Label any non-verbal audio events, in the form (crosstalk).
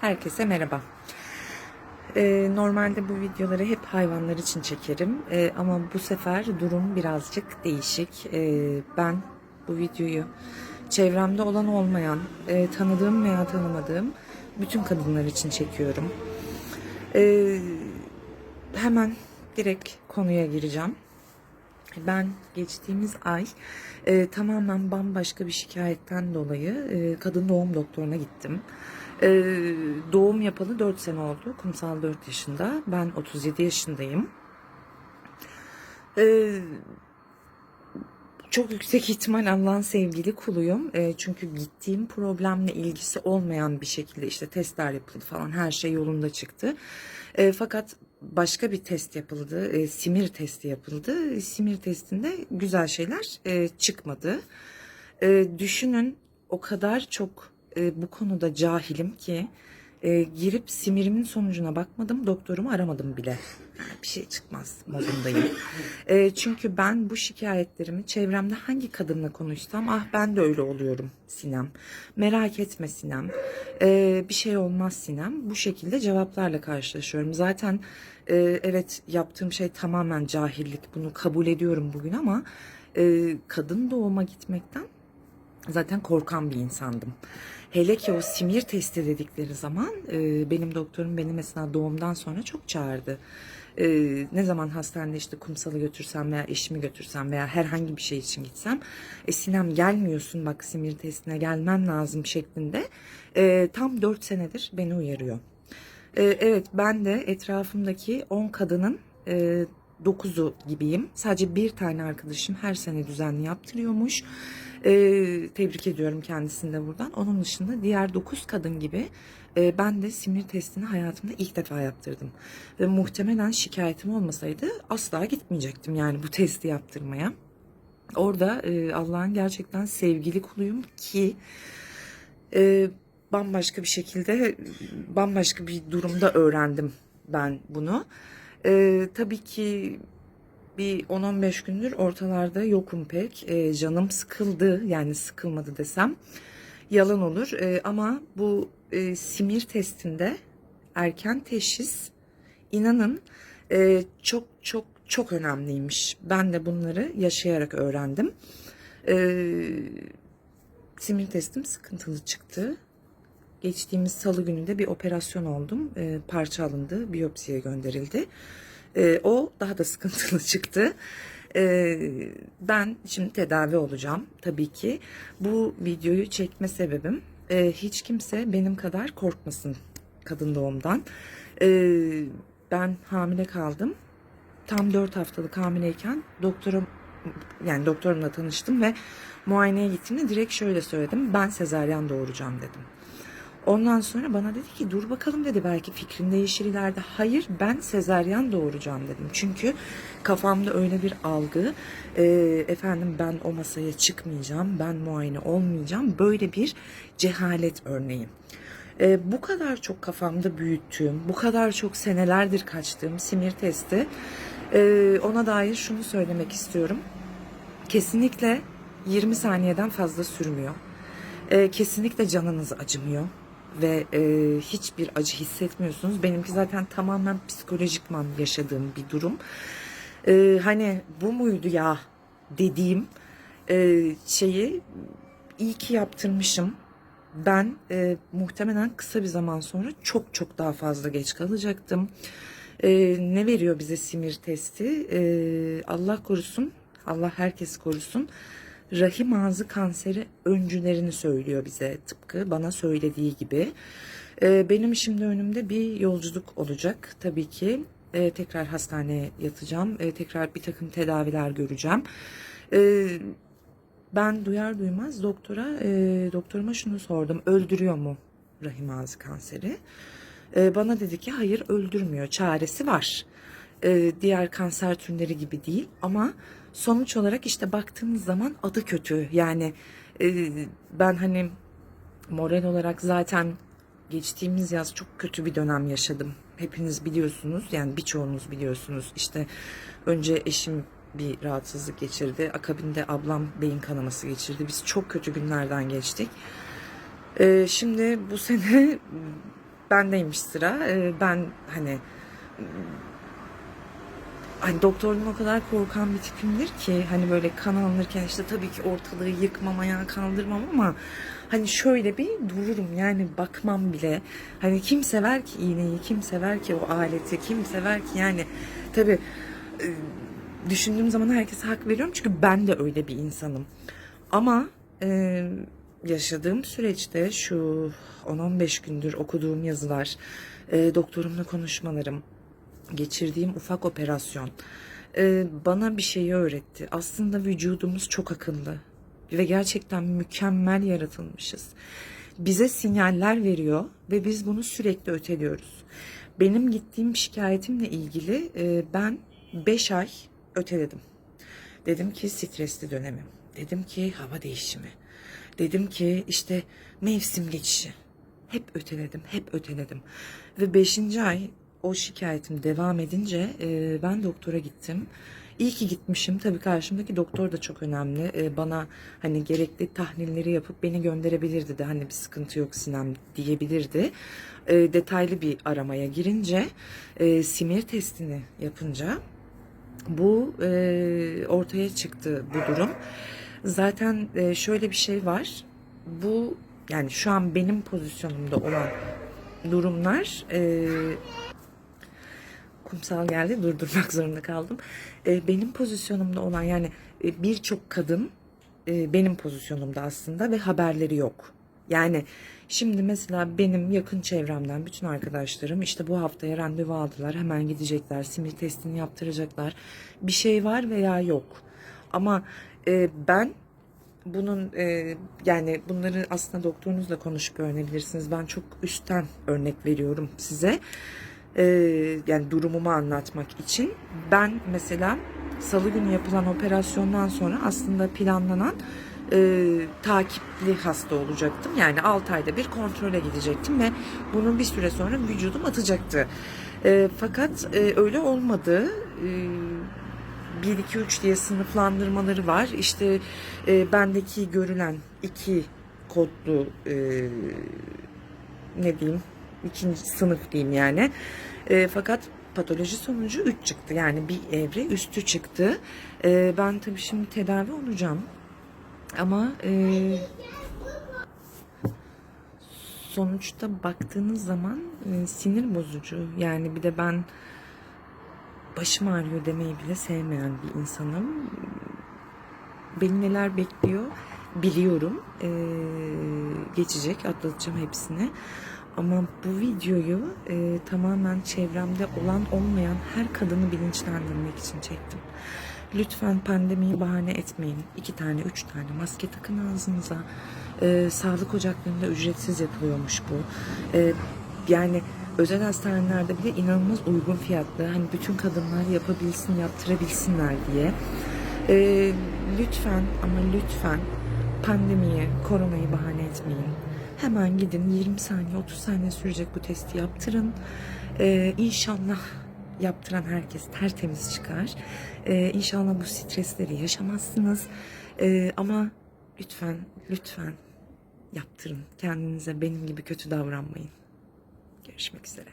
Herkese merhaba. Ee, normalde bu videoları hep hayvanlar için çekerim Ee, ama bu sefer durum birazcık değişik. Ee, ben bu videoyu çevremde olan olmayan, e, tanıdığım veya tanımadığım bütün kadınlar için çekiyorum. Hemen direkt konuya gireceğim. Ben geçtiğimiz ay e, tamamen bambaşka bir şikayetten dolayı e, kadın doğum doktoruna gittim. E, doğum yapalı 4 sene oldu. Kumsal 4 yaşında. Ben 37 yaşındayım. E, çok yüksek ihtimal Allah'ın sevgili kuluyum. E, çünkü gittiğim problemle ilgisi olmayan bir şekilde işte testler yapıldı falan her şey yolunda çıktı. E, fakat başka bir test yapıldı. E, simir testi yapıldı. Simir testinde güzel şeyler e, çıkmadı. E, düşünün o kadar çok e, bu konuda cahilim ki e, girip simirimin sonucuna bakmadım. Doktorumu aramadım bile. Bir şey çıkmaz modundayım. E, çünkü ben bu şikayetlerimi çevremde hangi kadınla konuşsam ah ben de öyle oluyorum Sinem. Merak etme Sinem. E, bir şey olmaz Sinem. Bu şekilde cevaplarla karşılaşıyorum. Zaten e, evet yaptığım şey tamamen cahillik. Bunu kabul ediyorum bugün ama e, kadın doğuma gitmekten zaten korkan bir insandım. Hele ki o simir testi dedikleri zaman e, benim doktorum beni mesela doğumdan sonra çok çağırdı. E, ne zaman hastanede işte kumsalı götürsem veya eşimi götürsem veya herhangi bir şey için gitsem e, Sinem gelmiyorsun bak simir testine gelmen lazım şeklinde e, tam 4 senedir beni uyarıyor. E, evet ben de etrafımdaki 10 kadının e, 9'u gibiyim. Sadece bir tane arkadaşım her sene düzenli yaptırıyormuş. Ee, tebrik ediyorum kendisini de buradan. Onun dışında diğer 9 kadın gibi e, ben de simir testini hayatımda ilk defa yaptırdım. Ve muhtemelen şikayetim olmasaydı asla gitmeyecektim yani bu testi yaptırmaya. Orada e, Allah'ın gerçekten sevgili kuluyum ki e, bambaşka bir şekilde bambaşka bir durumda öğrendim ben bunu. E, tabii ki bir 10-15 gündür ortalarda yokum pek. E, canım sıkıldı yani sıkılmadı desem yalan olur. E, ama bu e, simir testinde erken teşhis inanın e, çok çok çok önemliymiş. Ben de bunları yaşayarak öğrendim. E, simir testim sıkıntılı çıktı. Geçtiğimiz salı günü de bir operasyon oldum. E, parça alındı, biyopsiye gönderildi. E, o daha da (laughs) sıkıntılı çıktı. E, ben şimdi tedavi olacağım tabii ki. Bu videoyu çekme sebebim e, hiç kimse benim kadar korkmasın kadın doğumdan. E, ben hamile kaldım. Tam 4 haftalık hamileyken doktorum yani doktorumla tanıştım ve muayeneye gittiğimde direkt şöyle söyledim. Ben sezaryen doğuracağım dedim. Ondan sonra bana dedi ki dur bakalım dedi belki fikrin değişir ileride. Hayır ben sezaryen doğuracağım dedim. Çünkü kafamda öyle bir algı e, efendim ben o masaya çıkmayacağım ben muayene olmayacağım böyle bir cehalet örneği. E, bu kadar çok kafamda büyüttüğüm bu kadar çok senelerdir kaçtığım simir testi e, ona dair şunu söylemek istiyorum. Kesinlikle 20 saniyeden fazla sürmüyor. E, kesinlikle canınız acımıyor ve e, hiçbir acı hissetmiyorsunuz. Benimki zaten tamamen psikolojikman yaşadığım bir durum. E, hani bu muydu ya dediğim e, şeyi iyi ki yaptırmışım. Ben e, muhtemelen kısa bir zaman sonra çok çok daha fazla geç kalacaktım. E, ne veriyor bize simir testi? E, Allah korusun, Allah herkes korusun rahim ağzı kanseri öncülerini söylüyor bize tıpkı bana söylediği gibi. Ee, benim şimdi önümde bir yolculuk olacak tabii ki. Ee, tekrar hastaneye yatacağım. Ee, tekrar bir takım tedaviler göreceğim. Ee, ben duyar duymaz doktora e, doktoruma şunu sordum. Öldürüyor mu rahim ağzı kanseri? Bana dedi ki hayır öldürmüyor. Çaresi var. Ee, diğer kanser türleri gibi değil ama sonuç olarak işte baktığınız zaman adı kötü. Yani e, ben hani moral olarak zaten geçtiğimiz yaz çok kötü bir dönem yaşadım. Hepiniz biliyorsunuz yani birçoğunuz biliyorsunuz. İşte önce eşim bir rahatsızlık geçirdi. Akabinde ablam beyin kanaması geçirdi. Biz çok kötü günlerden geçtik. Ee, şimdi bu sene (laughs) bendeymiş sıra. Ee, ben hani hani doktorun o kadar korkan bir tipimdir ki hani böyle kan alınırken işte tabii ki ortalığı yıkmam ayağa kaldırmam ama hani şöyle bir dururum yani bakmam bile. Hani kim sever ki iğneyi kim sever ki o aleti kim sever ki yani tabii e, düşündüğüm zaman herkese hak veriyorum çünkü ben de öyle bir insanım. Ama e, yaşadığım süreçte şu 10-15 gündür okuduğum yazılar e, doktorumla konuşmalarım geçirdiğim ufak operasyon e, bana bir şeyi öğretti. Aslında vücudumuz çok akıllı ve gerçekten mükemmel yaratılmışız. Bize sinyaller veriyor ve biz bunu sürekli öteliyoruz. Benim gittiğim şikayetimle ilgili e, ben 5 ay öteledim. Dedim ki stresli dönemim. Dedim ki hava değişimi. Dedim ki işte mevsim geçişi. Hep öteledim, hep öteledim. Ve 5. ay o şikayetim devam edince e, ben doktora gittim. İyi ki gitmişim. Tabii karşımdaki doktor da çok önemli. E, bana hani gerekli tahlilleri yapıp beni gönderebilirdi de hani bir sıkıntı yok Sinem diyebilirdi. E, detaylı bir aramaya girince e, simir testini yapınca bu e, ortaya çıktı bu durum. Zaten e, şöyle bir şey var. Bu yani şu an benim pozisyonumda olan durumlar e, kumsal geldi durdurmak (laughs) zorunda kaldım. E, benim pozisyonumda olan yani e, birçok kadın e, benim pozisyonumda aslında ve haberleri yok. Yani şimdi mesela benim yakın çevremden bütün arkadaşlarım işte bu haftaya randevu aldılar. Hemen gidecekler, simir testini yaptıracaklar. Bir şey var veya yok. Ama e, ben bunun e, yani bunları aslında doktorunuzla konuşup öğrenebilirsiniz. Ben çok üstten örnek veriyorum size. E, yani durumumu anlatmak için. Ben mesela salı günü yapılan operasyondan sonra aslında planlanan e, takipli hasta olacaktım. Yani 6 ayda bir kontrole gidecektim ve bunun bir süre sonra vücudum atacaktı. E, fakat e, öyle olmadı. E, 1 2 3 diye sınıflandırmaları var. İşte e, bendeki görülen iki kodlu e, ne diyeyim ikinci sınıf diyeyim yani. E, fakat patoloji sonucu 3 çıktı. Yani bir evre üstü çıktı. E, ben tabii şimdi tedavi olacağım. Ama e, sonuçta baktığınız zaman e, sinir bozucu. Yani bir de ben başım ağrıyor demeyi bile sevmeyen bir insanım. Beni neler bekliyor biliyorum. Ee, geçecek, atlatacağım hepsini. Ama bu videoyu e, tamamen çevremde olan olmayan her kadını bilinçlendirmek için çektim. Lütfen pandemiyi bahane etmeyin. İki tane, üç tane maske takın ağzınıza. Ee, sağlık ocaklarında ücretsiz yapılıyormuş bu. Ee, yani özel hastanelerde bile inanılmaz uygun fiyatlı. Hani bütün kadınlar yapabilsin, yaptırabilsinler diye. Ee, lütfen ama lütfen pandemiyi, koronayı bahane etmeyin. Hemen gidin 20 saniye, 30 saniye sürecek bu testi yaptırın. Ee, inşallah yaptıran herkes tertemiz çıkar. Ee, inşallah bu stresleri yaşamazsınız. Ee, ama lütfen, lütfen yaptırın. Kendinize benim gibi kötü davranmayın. Görüşmek üzere.